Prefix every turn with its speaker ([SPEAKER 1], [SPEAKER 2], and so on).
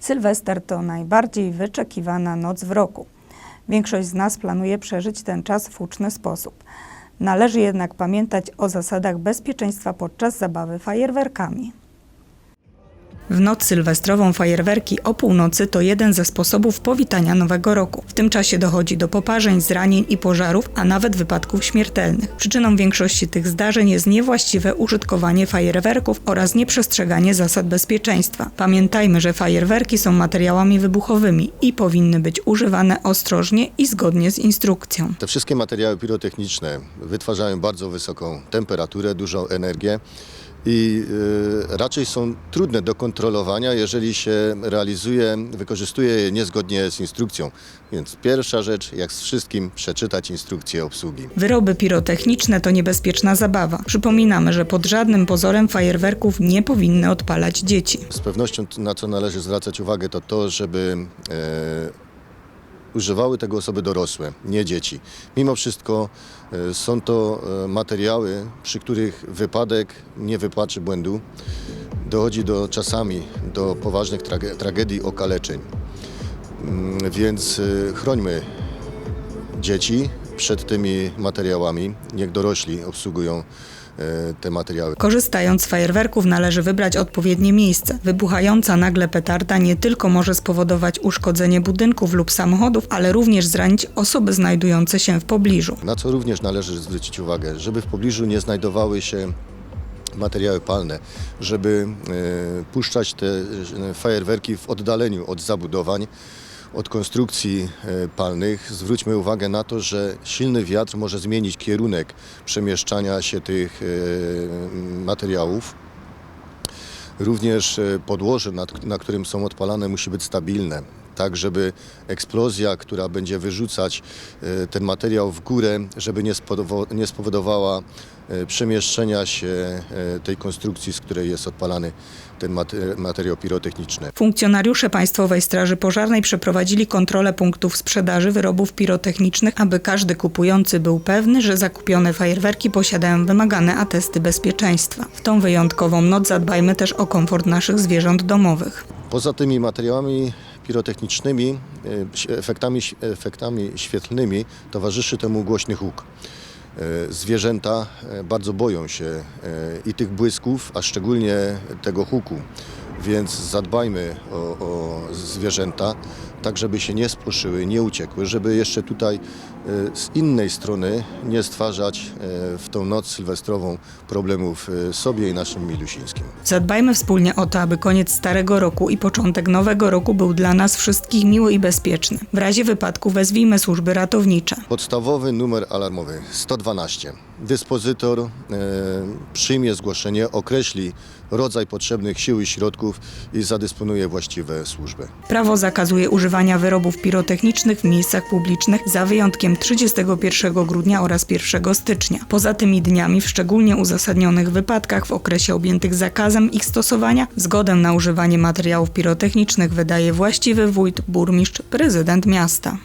[SPEAKER 1] Sylwester to najbardziej wyczekiwana noc w roku. Większość z nas planuje przeżyć ten czas w huczny sposób. Należy jednak pamiętać o zasadach bezpieczeństwa podczas zabawy fajerwerkami. W noc sylwestrową fajerwerki o północy to jeden ze sposobów powitania nowego roku. W tym czasie dochodzi do poparzeń, zranień i pożarów, a nawet wypadków śmiertelnych. Przyczyną większości tych zdarzeń jest niewłaściwe użytkowanie fajerwerków oraz nieprzestrzeganie zasad bezpieczeństwa. Pamiętajmy, że fajerwerki są materiałami wybuchowymi i powinny być używane ostrożnie i zgodnie z instrukcją.
[SPEAKER 2] Te wszystkie materiały pirotechniczne wytwarzają bardzo wysoką temperaturę, dużą energię i y, raczej są trudne do kontrolowania, jeżeli się realizuje, wykorzystuje je niezgodnie z instrukcją. Więc pierwsza rzecz, jak z wszystkim, przeczytać instrukcję obsługi.
[SPEAKER 1] Wyroby pirotechniczne to niebezpieczna zabawa. Przypominamy, że pod żadnym pozorem fajerwerków nie powinny odpalać dzieci.
[SPEAKER 2] Z pewnością na co należy zwracać uwagę to to, żeby e, używały tego osoby dorosłe, nie dzieci. Mimo wszystko e, są to e, materiały, przy których wypadek nie wypaczy błędu. Dochodzi do czasami do poważnych trage- tragedii, okaleczeń. Mm, Więc e, chrońmy dzieci przed tymi materiałami. Niech dorośli obsługują e, te materiały.
[SPEAKER 1] Korzystając z fajerwerków należy wybrać odpowiednie miejsce. Wybuchająca nagle petarda nie tylko może spowodować uszkodzenie budynków lub samochodów, ale również zranić osoby znajdujące się w pobliżu.
[SPEAKER 2] Na co również należy zwrócić uwagę, żeby w pobliżu nie znajdowały się materiały palne, żeby e, puszczać te e, fajerwerki w oddaleniu od zabudowań, od konstrukcji e, palnych. Zwróćmy uwagę na to, że silny wiatr może zmienić kierunek przemieszczania się tych e, materiałów. Również e, podłoże, na którym są odpalane, musi być stabilne, tak żeby eksplozja, która będzie wyrzucać e, ten materiał w górę, żeby nie spowodowała e, przemieszczenia się e, tej konstrukcji, z której jest odpalany ten mate- materiał pirotechniczny.
[SPEAKER 1] Funkcjonariusze Państwowej Straży Pożarnej przeprowadzili kontrolę punktów sprzedaży wyrobów pirotechnicznych, aby każdy kupujący był pewny, że zakupione fajerwerki posiadają wymagane atesty bezpieczeństwa. W tą wyjątkową noc zadbajmy też o komfort naszych zwierząt domowych.
[SPEAKER 2] Poza tymi materiałami pirotechnicznymi, e, efektami, efektami świetlnymi towarzyszy temu głośny huk. E, Zwierzęta e, bardzo boją się i tych błysków, a szczególnie tego huku, więc zadbajmy o, o zwierzęta, tak żeby się nie spłoszyły, nie uciekły, żeby jeszcze tutaj e, z innej strony nie stwarzać e, w tą noc sylwestrową problemów e, sobie i naszym milusińskim.
[SPEAKER 1] Zadbajmy wspólnie o to, aby koniec starego roku i początek nowego roku był dla nas wszystkich miły i bezpieczny. W razie wypadku wezwijmy służby ratownicze.
[SPEAKER 2] Podstawowy numer alarmowy 112. Dyspozytor e, przyjmie zgłoszenie, określi rodzaj potrzebnych sił i środków i zadysponuje właściwe służby.
[SPEAKER 1] Prawo zakazuje używania wyrobów pirotechnicznych w miejscach publicznych za wyjątkiem 31 grudnia oraz 1 stycznia. Poza tymi dniami w szczególnie uzasadnionych wypadkach w okresie objętych zakazem ich stosowania zgodę na używanie materiałów pirotechnicznych wydaje właściwy wójt, burmistrz, prezydent miasta.